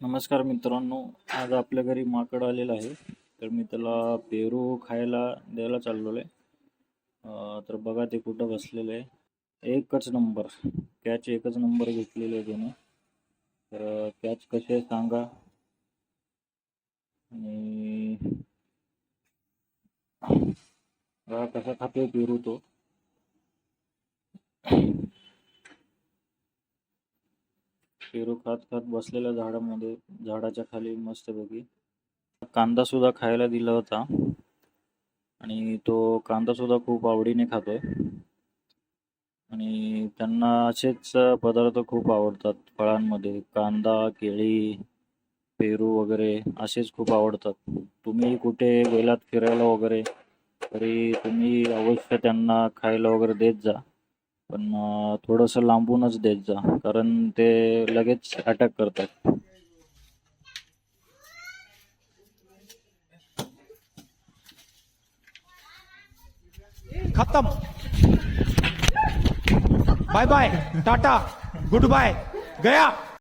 नमस्कार मित्रांनो आज आपल्या घरी माकड आलेलं आहे. तर मी त्याला पेरू खायला द्यायला चाललो आहे. तर बघा ते कुठं बसलेलं आहे. एकच नंबर कॅच एकच नंबर घेतलेले आहे त्याने. तर कॅच कसे आहे सांगा. आणि बघा कसा खातोय पेरू तो. पेरू खात खात बसलेल्या झाडामध्ये झाडाच्या खाली मस्तपैकी कांदा सुद्धा खायला दिला होता. आणि तो कांदा सुद्धा खूप आवडीने खातोय. आणि त्यांना असेच पदार्थ खूप आवडतात फळांमध्ये. कांदा केळी पेरू वगैरे असेच खूप आवडतात. तुम्ही कुठे गेलात फिरायला वगैरे तरी तुम्ही अवश्य त्यांना खायला वगैरे देत जा. पण थोडस थोडंसं लांबूनच देत जा कारण ते लगेच अटॅक करतात. खतम. Bye bye tata good bye गया.